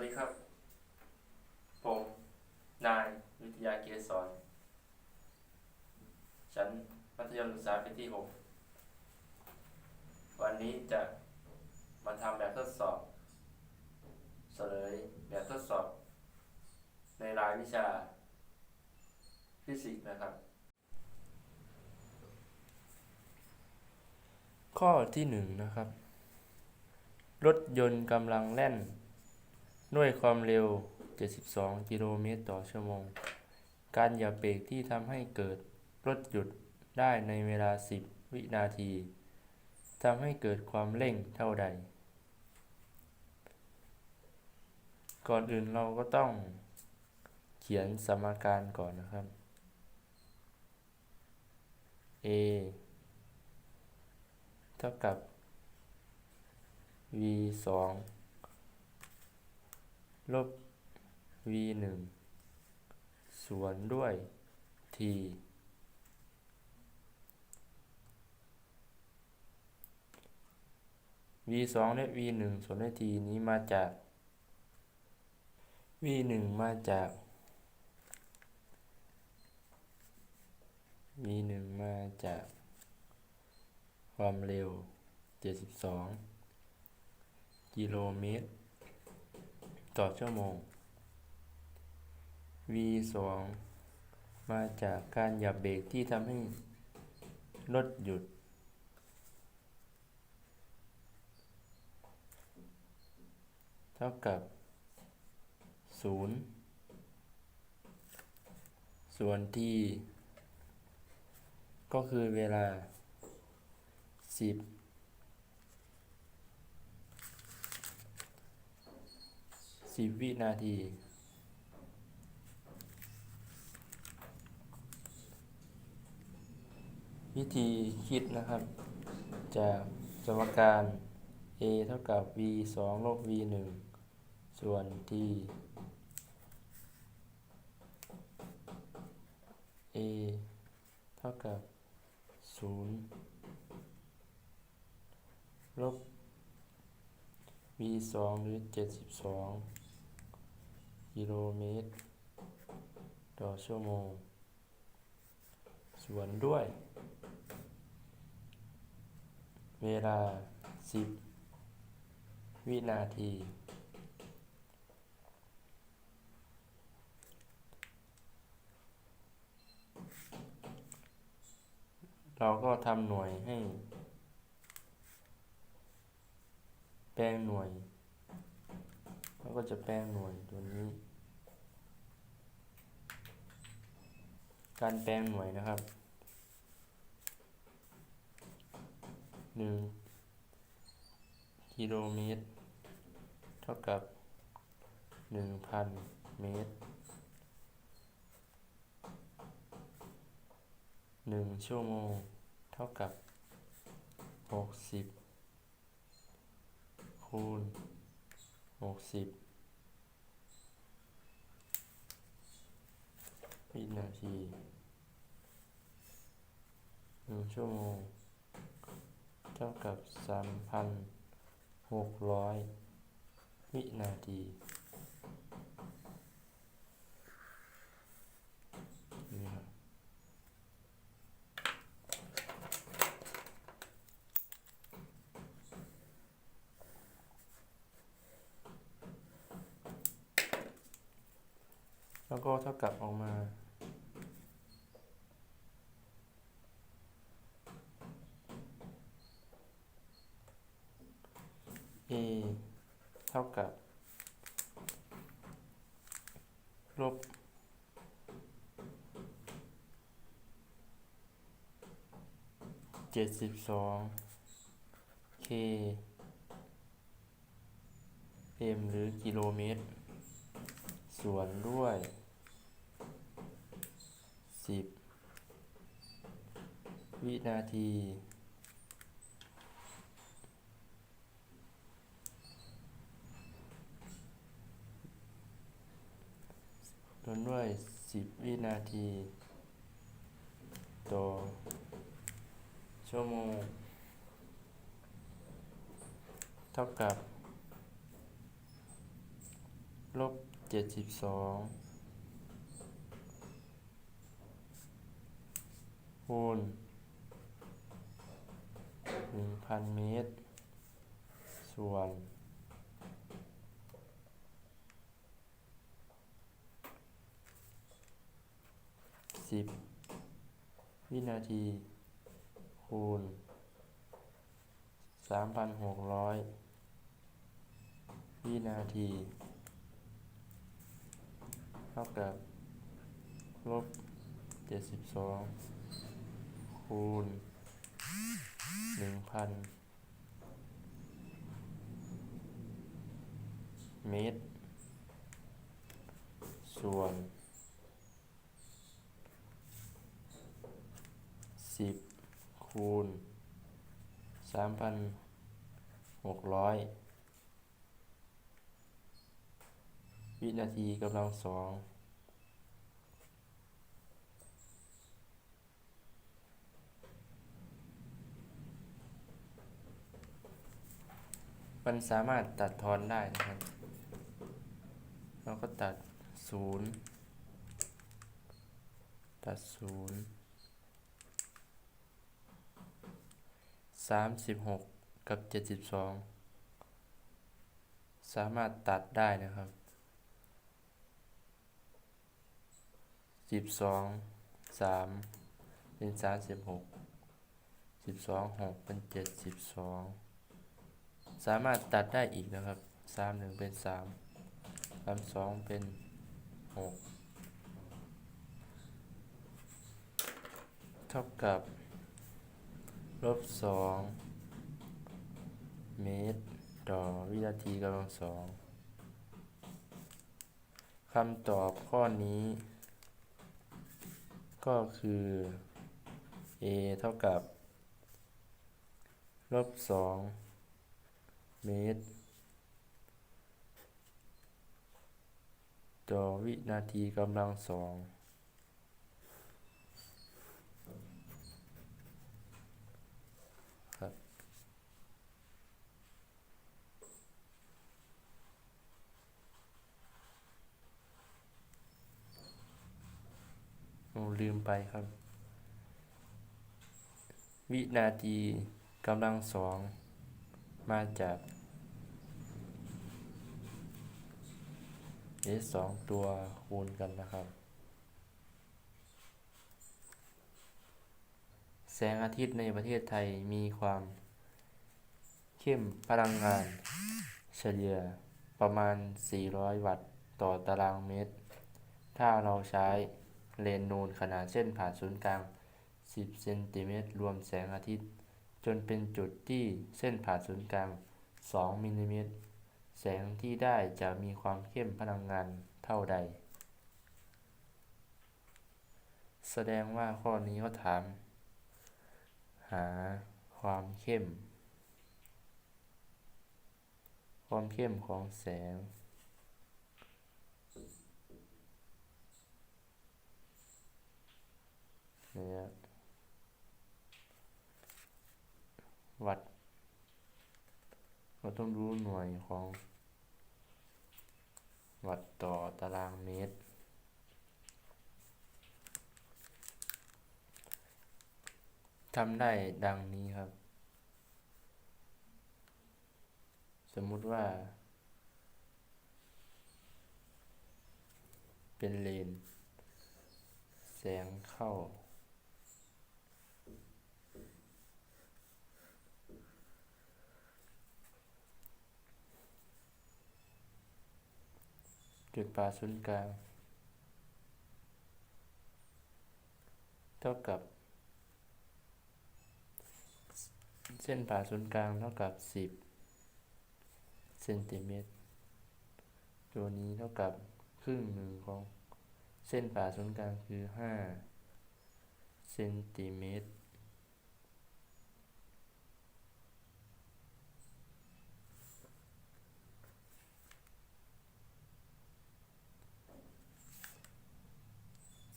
วัสดีครับ ผม นายวิทยาเกษรชั้นมัธยมศึกษาปีที่ 6 วันนี้จะมาทำแบบทดสอบเฉลยแบบทดสอบ ในรายวิชา ฟิสิกส์นะครับ ข้อที่หนึ่งนะครับ รถยนต์กำลังแล่น ด้วยความเร็ว 72 กิโลเมตรต่อชั่วโมง การหยียบเบรกที่ทำให้เกิดรถหยุดได้ในเวลา 10 วินาทีทำให้เกิดความเร่งเท่าใด ก่อนอื่นเราก็ต้องเขียนสมการก่อนนะครับ a เท่ากับ v สอง ลบ v หนึ่งส่วนด้วย t v สองและ v หนึ่งส่วนด้วย t นี้มาจาก v หนึ่งมาจาก v หนึ่งมาจาก ความเร็ว72กิโลเมตร ต่อชั่วโมง v 2มาจากการหยับเบรกที่ทำให้รถหยุด เท่ากับ 0 ส่วนที่ก็คือเวลา 10 10วินาทีวิธีคิดนะครับ จากสมการ a เท่ากับ v 2ลบ v 1ส่วน t a เท่ากับ 0 ลบ v 2หรือ 72 กิโลเมตร ต่อชั่วโมง ส่วนด้วย เวลา 10 วินาที เราก็ทำหน่วยให้ แปลงหน่วยเราก็จะแปลงหน่วยตัวนี้ การแปลงหน่วยนะครับหนึ่งกิโลเมตร เท่ากับหนึ่งพันเมตรหนึ่งชั่วโมง เท่ากับหกสิบคูณหกสิบ วินาทีหนึ่งชั่วโมง เท่ากับสามพันหกร้อยวินาทีนี่ครับ แล้วก็เท่ากับออกมา a เท่ากับ ลบ เจ็ดสิบสอง k m หรือกิโลเมตร ส่วนด้วยสิบวินาที ส่วนด้วยสิบวินาที ต่อ ชั่วโมง เท่ากับ ลบเจ็ดสิบสองคูณหนึ่งพันเมตร ส่วนสิบวินาที คูณสามพันหกร้อยวินาที เท่ากับ ลบเจ็ดสิบสองคูณหนึ่งพันเมตร ส่วนสิบ คูณสามพันหกร้อยวินาทีกำลังสองมันสามารถตัดทอนได้นะครับ เราก็ตัดศูนย์ตัดศูนย์ สามสิบหกกับเจ็ดสิบสองสามารถตัดได้นะครับสิบสองสามเป็นสามสิบหกสิบสองหกเป็นเจ็ดสิบสองสามารถตัดได้อีกนะครับสามหนึ่งเป็นสามสามสองเป็นหกเท่ากับ ลบสองเมตร ต่อวินาทีกำลังสองคำตอบข้อนี้ ก็คือ a เท่ากับลบสองเมตร ต่อวินาทีกำลังสองครับโอ้ ลืมไปครับ วินาทีกำลังสอง มาจาก s สองตัวคูณกันนะครับ แสงอาทิตย์ในประเทศไทยมีความ เข้มพลังงาน เฉลี่ยประมาณ 400 วัตต์ต่อตารางเมตร ถ้าเราใช้ เลนส์นูนขนาดเส้นผ่านศูนย์กลาง 10 เซนติเมตรรวมแสงอาทิตย์ จนเป็นจุดที่เส้นผ่านศูนย์กลาง 2 มิลลิเมตร แสงที่ได้จะมีความเข้มพลังงานเท่าใด แสดงว่าข้อนี้เขาถาม หาความเข้ม ความเข้มของแสง เนี่ยวัด เราต้องรู้หน่วยของ วัดต่อตารางเมตร ทำได้ดังนี้ครับ สมมุติว่า เป็นเลน แสงเข้า จุดผ่าศูนย์กลาง เท่ากับ เส้นผ่าศูนย์กลางเท่ากับ 10เซนติเมตร ตัวนี้เท่ากับครึ่งหนึ่งของเส้นผ่าศูนย์กลางคือ 5เซนติเมตร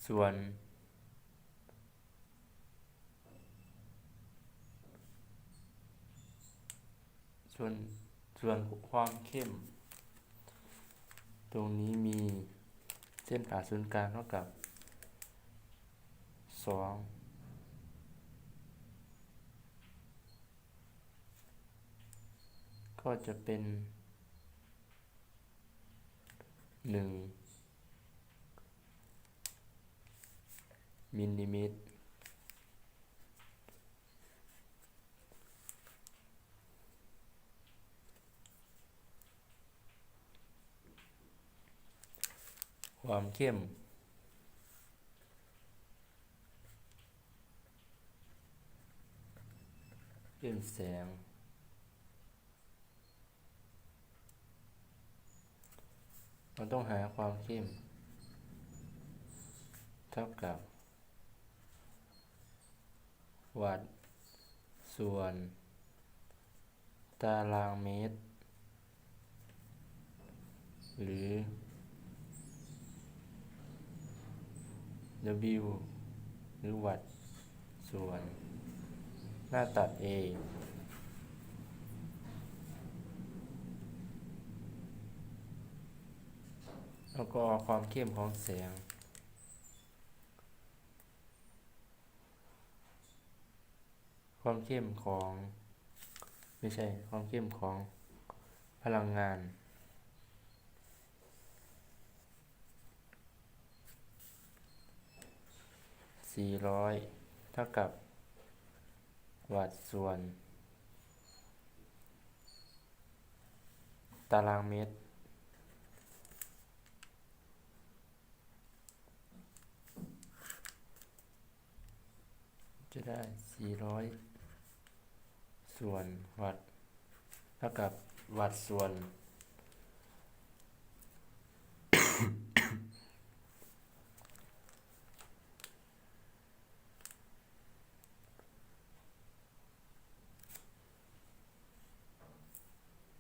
ส่วน ส่วน ส่วนความเข้ม ตรงนี้มีเส้นผ่าศูนย์กลางเท่ากับสองก็จะเป็นหนึ่ง มิลลิเมตรความเข้ม เข้มแสง เราต้องหาความเข้ม เท่ากับ วัด ส่วน ตารางเมตร หรือ W หรือวัด ส่วน หน้าตัด A แล้วก็ความเข้มของแสง ความเข้มของ ไม่ใช่ความเข้มของพลังงานสี่ร้อยเท่ากับ วัดส่วน ตารางเมตร จะได้ 400 ส่วนวัดเท่ากับวัดส่วน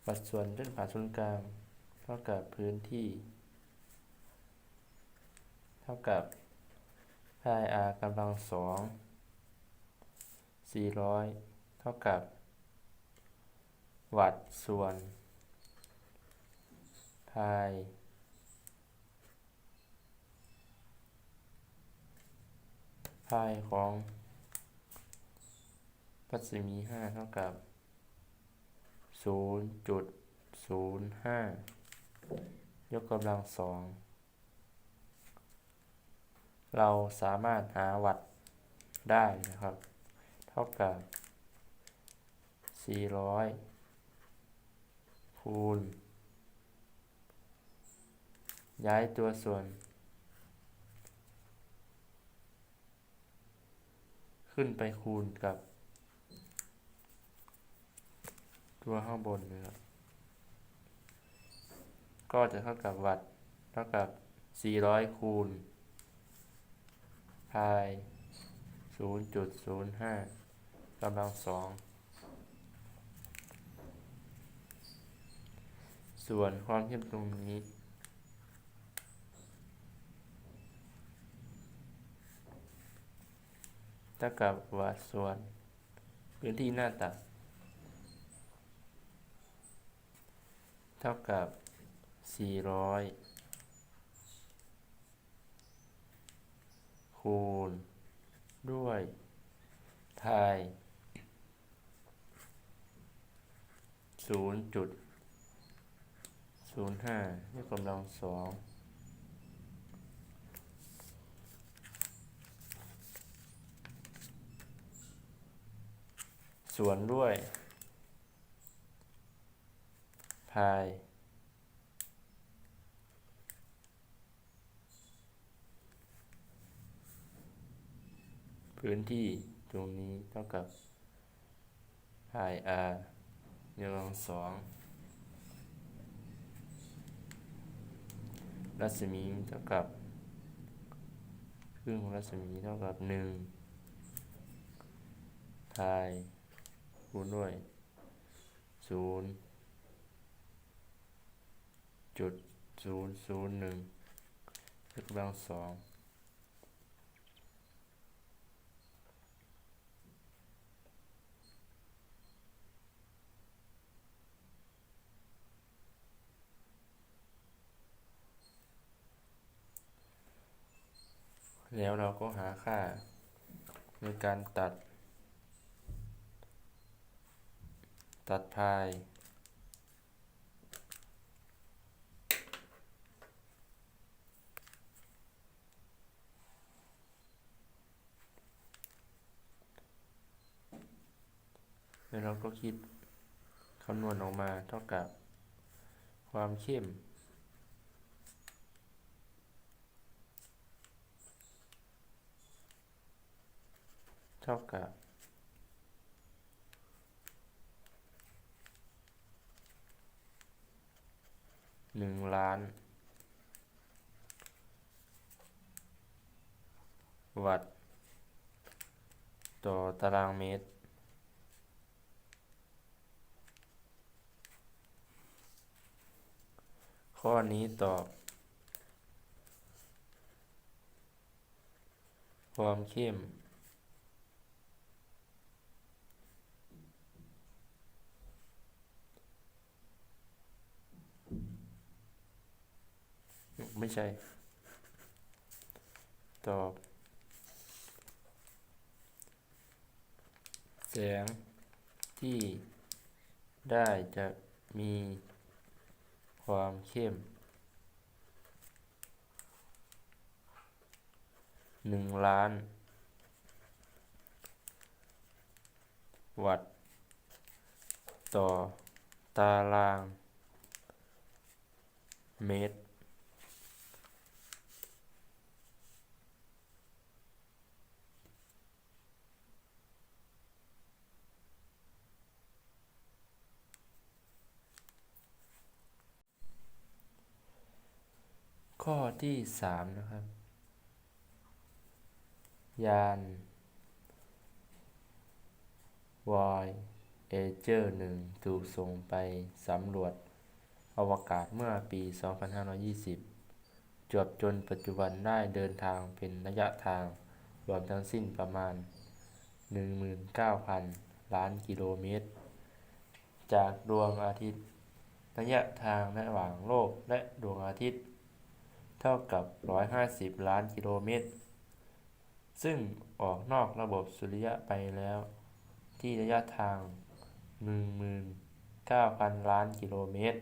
วัดส่วนเส้นผ่าศูนย์กลางเท่ากับพื้นที่ เท่ากับ pi r กำลังสอง400เท่ากับ วัดส่วน pi pi ของรัศมี5เท่ากับ0.05ยกกำลังสองเราสามารถหาวัดได้นะครับ เท่ากับ 400 คูณ ย้ายตัวส่วน ขึ้นไปคูณกับ ตัวข้างบนนะครับ ก็จะเท่ากับวัดเท่ากับ 400 คูณพาย0.05กำลังสอง ส่วนความเข้มตรงนี้ เท่ากับวัดส่วน พื้นที่หน้าตัด เท่ากับ 400 คูณ ด้วยพาย 0.05ยกกำลังสองส่วนด้วยพายพื้นที่ตรงนี้เท่ากับ pi r ยกกำลังสอง รัศมีเท่ากับครึ่งของรัศมีเท่ากับหนึ่ง pi คูณด้วยศูนย์จุดศูนย์ศูนย์หนึ่งยกกำลังสอง แล้วเราก็หาค่าในการตัด ตัดพายแล้วเราก็คิดคำนวณออกมาเท่ากับความเข้ม เท่ากับหนึ่งล้าน วัตต์ต่อตารางเมตร ข้อนี้ตอบ ความเข้ม ไม่ใช่ ตอบ แสงที่ได้จะมีความเข้มหนึ่งล้าน วัตต์ต่อตาราง เมตร ข้อที่สามนะครับ ยาน Voyager หนึ่งถูกส่งไปสำรวจอวกาศเมื่อปี 2520 จวบจนปัจจุบันได้เดินทางเป็นระยะทางรวมทั้งสิ้นประมาณ 19,000 ล้านกิโลเมตร จากดวงอาทิตย์ ระยะทางระหว่างโลกและดวงอาทิตย์ เท่ากับ 150 ล้านกิโลเมตร ซึ่งออกนอกระบบสุริยะไปแล้ว ที่ระยะทาง 19,000 ล้านกิโลเมตร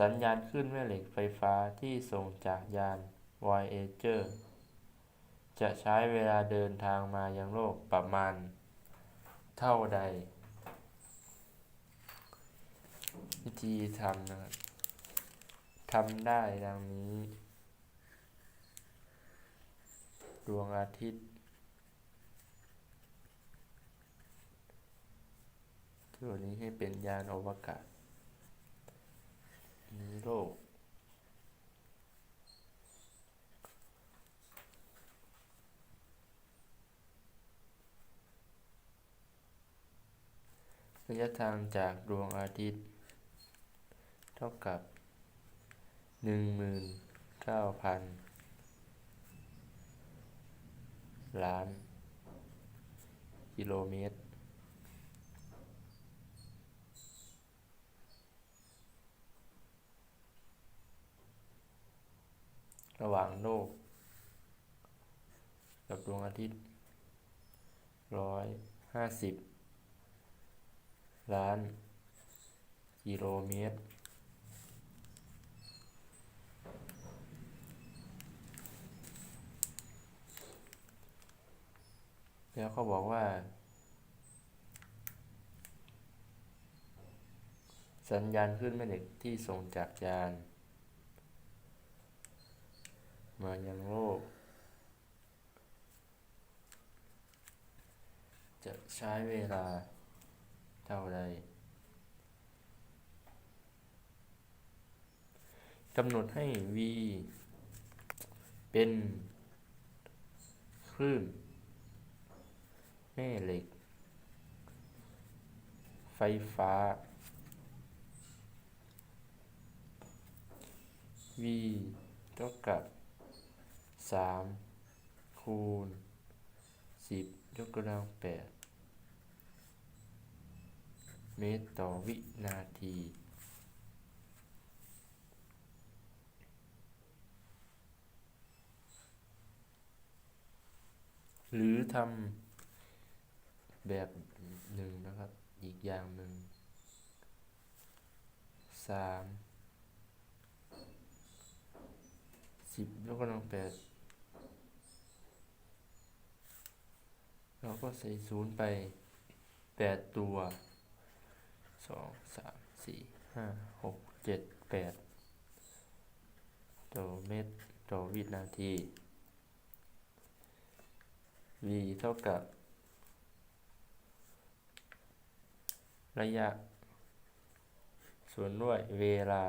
สัญญาณคลื่นแม่เหล็กไฟฟ้าที่ส่งจากยาน Voyager จะใช้เวลาเดินทางมายังโลกประมาณ เท่าใด วิธีทำนะครับ ทำได้ดังนี้ ดวงอาทิตย์ตัวนี้ให้เป็นยานอวกาศนี้โลก ระยะทางจากดวงอาทิตย์ เท่ากับ หนึ่งหมื่นเก้าพันล้าน กิโลเมตร ระหว่างโลก กับดวงอาทิตย์ร้อยห้าสิบล้าน กิโลเมตร แล้วเขาบอกว่า สัญญาณคลื่นแม่เหล็กที่ส่งจากยาน มายังโลก จะใช้เวลาเท่าใดกำหนดให้ v เป็นคลื่น แม่เหล็ก ไฟฟ้า v เท่ากับสามคูณสิบยกกำลังแปดเมตรต่อวินาทีหรือทำ แบบหนึ่งนะครับ อีกอย่างหนึ่งสามสิบยกกำลังแปดเราก็ใส่ศูนย์ไปแปดตัวสองสามสี่ห้าหกเจ็ดแปดต่อเมตรต่อวินาที v เท่ากับ ระยะ ส่วนด้วยเวลา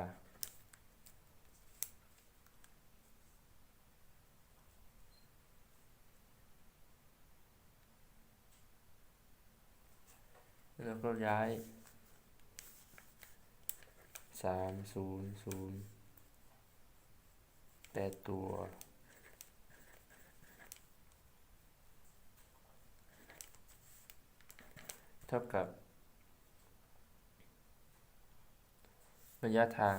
แล้วก็ย้ายสามศูนย์ศูนย์แปดตัวเท่ากับ ระยะทาง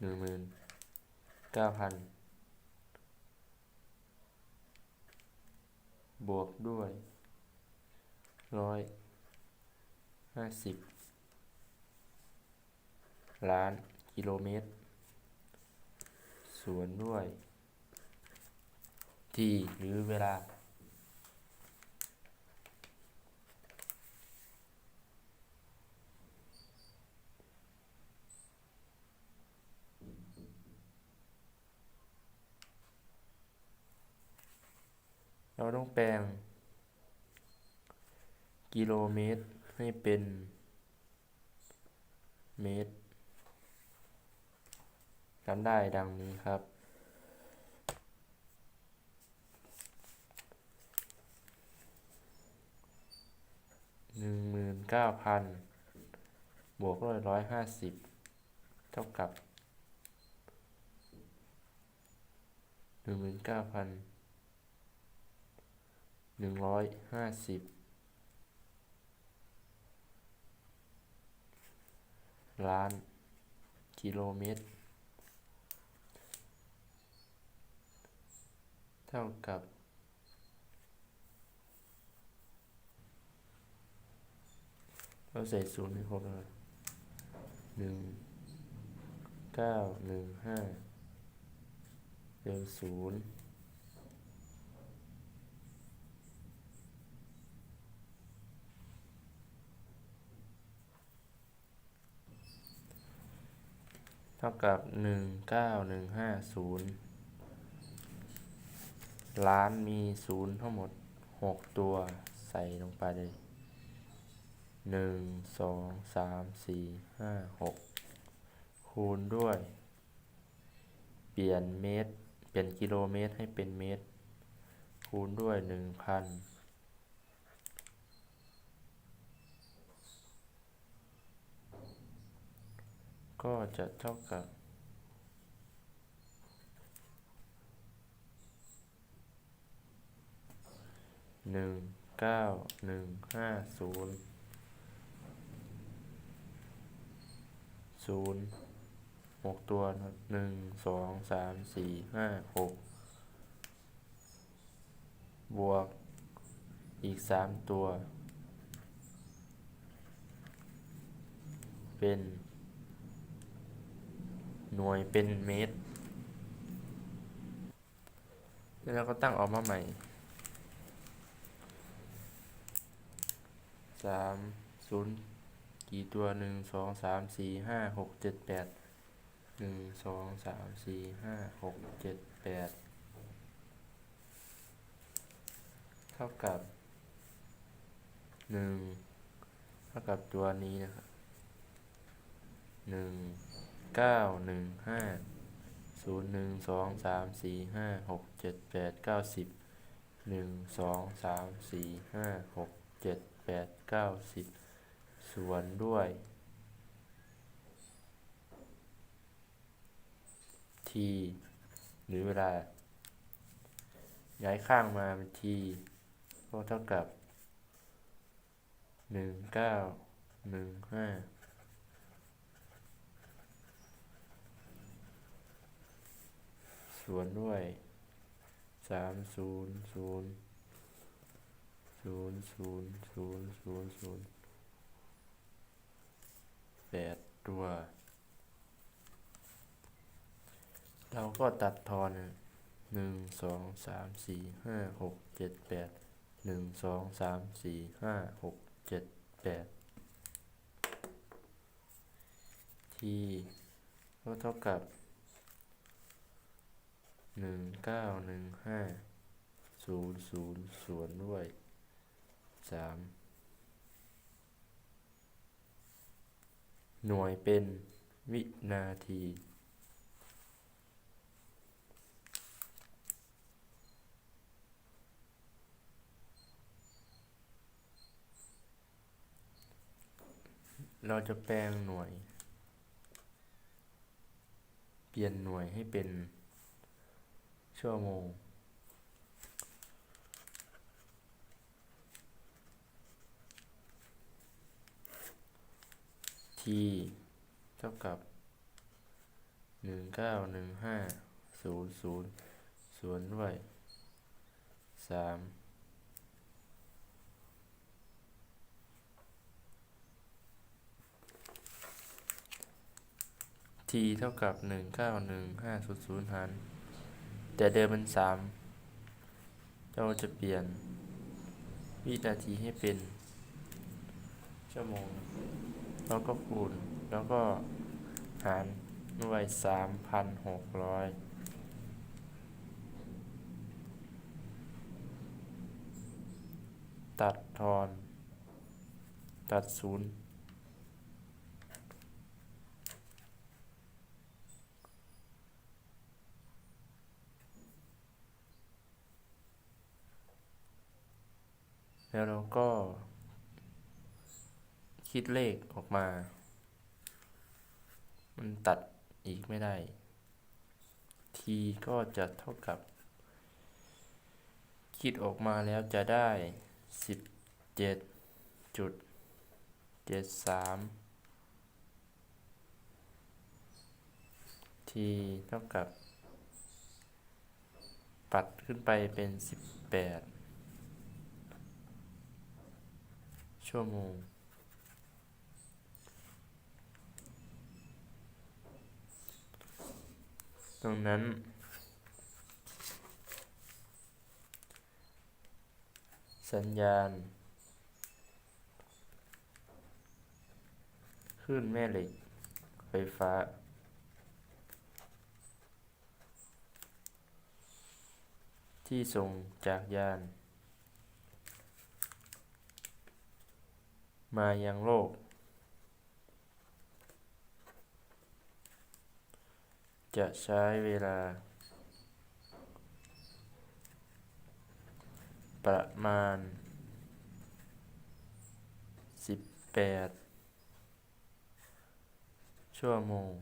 หนึ่งหมื่นเก้าพันบวกด้วยร้อยห้าสิบล้านกิโลเมตร ส่วนด้วย ที่หรือเวลา เราต้องแปลง กิโลเมตรให้เป็น เมตรทำได้ดังนี้ครับ หนึ่งหมื่นเก้าพันบวกด้วยร้อยห้าสิบเท่ากับหนึ่งหมื่นเก้าพัน หนึ่งร้อยห้าสิบล้าน กิโลเมตร เท่ากับเราใส่ศูนย์ให้ครบเลยหนึ่งเก้าหนึ่งห้าเร็วศูนย์ เท่ากับ 19150 ล้านมีศูนย์ทั้งหมด 6 ตัวใส่ลงไปเลย 1 2 3 4 5 6 คูณด้วย เปลี่ยนเมตร เปลี่ยนกิโลเมตรให้เป็นเมตร คูณด้วย 1,000 ก็จะเท่ากับ หนึ่งเก้าหนึ่งห้าศูนย์ศูนย์หกตัวนะครับหนึ่งสองสามสี่ห้าหกบวกอีกสามตัว เป็น หน่วยเป็นเมตร แล้วก็ตั้งออกมาใหม่สามศูนย์กี่ตัวหนึ่งสองสามสี่ห้าหกเจ็ดแปดหนึ่งสองสามสี่ห้าหกเจ็ดแปดเท่ากับหนึ่งเท่ากับตัวนี้นะครับหนึ่ง เก้าหนึ่งห้าศูนย์หนึ่งสองสามสี่ห้าหกเจ็ดแปดเก้าสิบหนึ่งสองสามสี่ห้าหกเจ็ดแปดเก้าสิบส่วนด้วยทีหรือเวลา ย้ายข้างมาเป็นทีก็เท่ากับหนึ่งเก้าหนึ่งห้า ส่วนด้วยสามศูนย์ศูนย์ศูนย์ศูนย์ศูนย์ศูนย์ศูนย์แปดตัว เราก็ตัดทอนหนึ่งสองสามสี่ห้าหกเจ็ดแปดหนึ่งสองสามสี่ห้าหกเจ็ดแปดที่ก็เท่ากับ หนึ่งเก้าหนึ่งห้าศูนย์ศูนย์ส่วนด้วยสามหน่วยเป็นวินาทีเราจะแปลงหน่วย เปลี่ยนหน่วยให้เป็น ชั่วโมง t เท่ากับหนึ่งเก้าหนึ่งห้าศูนย์ศูนย์ส่วนด้วยสาม t เท่ากับหนึ่งเก้าหนึ่งห้าศูนย์ศูนย์หาร แต่เดิมมันสามเราจะเปลี่ยน วินาทีให้เป็น ชั่วโมง แล้วก็คูณ แล้วก็หารด้วยสามพันหกร้อยตัดทอน ตัดศูนย์ แล้วเราก็ คิดเลขออกมา มันตัดอีกไม่ได้ทีก็จะเท่ากับ คิดออกมาแล้วจะได้สิบเจ็ดจุดเจ็ดสามทีเท่ากับ ปัดขึ้นไปเป็นสิบแปด ชั่วโมง ตรงนั้น สัญญาณคลื่นแม่เหล็ก ไฟฟ้า ที่ส่งจากยาน มายังโลก จะใช้เวลา ประมาณ 18 ชั่วโมง